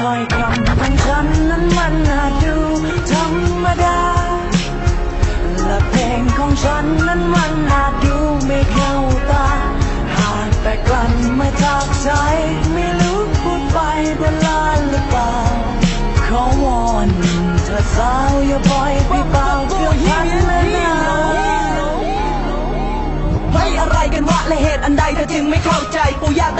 ถ้อยคำของฉันนั้นมันอาจดูธรรมดา และเพลงของฉันนั้นมันอาจดูไม่เข้าตา หากแต่กลั้นไม่ทักใจไม่รู้พูดไปบนลานหรือเปล่า ขอวอนเธอสาวอย่าปล่อยไปเปล่าเพื่อฉันและนาเฮ้อะไรกันวะและเหตุอันใดเธอจึงไม่เข้าใจ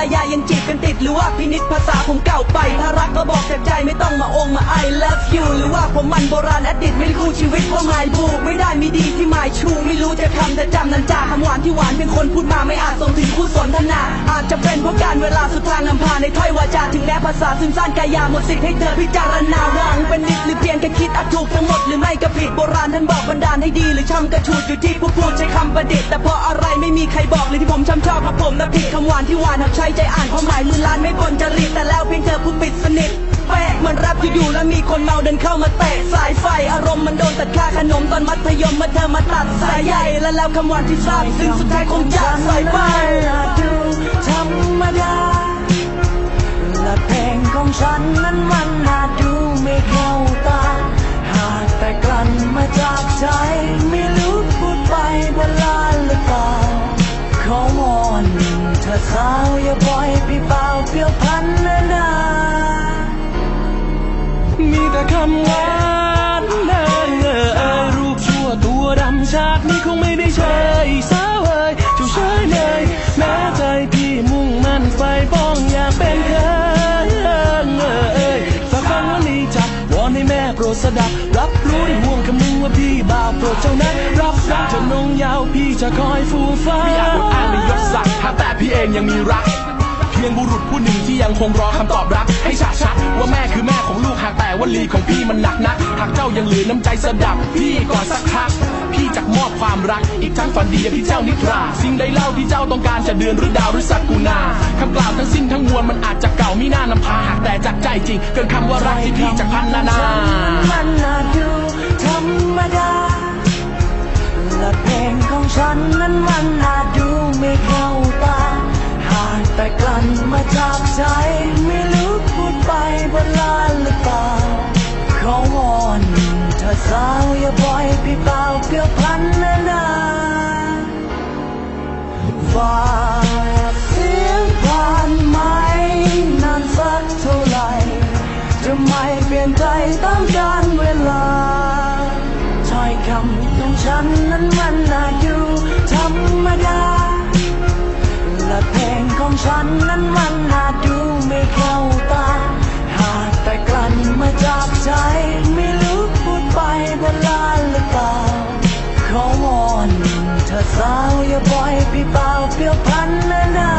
ตายายยังจีบกันติดหรือว่าพินิษภาษาผมเก่าไป ถ้ารักก็บอกจากใจไม่ต้องมาองมา I love you หรือว่าผมมันโบราณอดีตไม่ได้คู่ชีวิตว่าะหมายบูไม่ได้มีดีที่หมายชู ไม่รู้จะทำแต่จำนันจาคำหวานที่หวานเป็นคนพูดมาไม่อาจส่งถึงคู่สนทนา อาจจะเป็นเพราะการเวลาสุดทางนำพาในถ้อยวาจาถึงแม้ภาษาซึมซ่านกายาหมดสิทธิ์ให้เธอพิจารณาหวังเป็นนิดหรือเพียงแค่คิดอาจถูกทั้งหมดหรือไม่ก็ผิดโบราณท่านบอกบัน ดีหรือช่ำกระชูดอยู่ที่ผู้พูดใช้คำประดิษฐ์แต่เพราะอะไรไม่มีใครบอกเลยที่ผมช่ำชอบกับผมนะผิดคำหวานที่หวานหักใช้ใจอ่านความหมายมือล้านไม่บนจริตแต่แล้วเพียงเธอผู้ปิดสนิทแป๊ะเหมือนรับอยู่ๆแล้วมีคนเมาเดินเข้ามาเตะสายไฟอารมณ์มันโดนตัดค่าขนมตอนมัธยมเมื่อเธอมาตัดสายใหญ่และแล้วคำหวานที่ทราบซึ่งสุดท้ายคงจะใส่ไป เธอสาวอย่าปล่อยพี่เปล่าเปลี่ยวพันนานามีแต่คำหวานเอ่ยเอ่ยเอ่ยรูปชั่วตัวดำชาตินี้คงไม่ได้เชยสาวเอ่ยเจ้าเชยเลยแม้ใจพี่มุ่งมั่นไฟป้องอยากเป็นเคยเอ่ยเอ่ยฝากฟังวลีจากวอนให้แม่โปรดสดับ รับรู้ในห่วงคำนึงว่าพี่บ่าวโปรดเจ้านั้นรับรักเธอนงยาวพี่จะคอยฟูฟ้า งในยศศักดิ์หากแต่พี่เองยังมีรัก เพียงบุรุษผู้หนึ่งที่ยังคงรอคำตอบรัก ให้ฉาชัดว่าแม่คือแม่ของลูกหากแต่วลีของพี่มันหนักนักหากเจ้ายังเหลือน้ำใจสดับ พี่ก่อนสักพัก พี่จะมอบความรัก อีกทั้งฝันดีอย่างที่เจ้านิทรา สิ่งใดเล่าที่เจ้าต้องการจะเดือนหรือดาวหรือสักกุณาคำกล่าวทั้งสิ้นทั้งมวลมันอาจจะเก่าไม่น่านำพาหากแต่จากใจจริง เกินคำว่ารักที่พี่จะพันนานามันอาจดูธรรมดาและเพลงของฉันนั้นมันอา เธอสาวอย่าปล่อยพี่เปล่าเปลี่ยวพันนานาฝากเสียงผ่านไหมนานสักเท่าไหร่จะไม่เปลี่ยนใจตามกาลเวลาถ้อยคำของฉันนั้นมันน่าดูธรรมดาและเพลงของฉันนั้นมันอาดูไม่เข้าตา สาวอย่าปล่อยพี่เปล่าเปลี่ยวพันนานา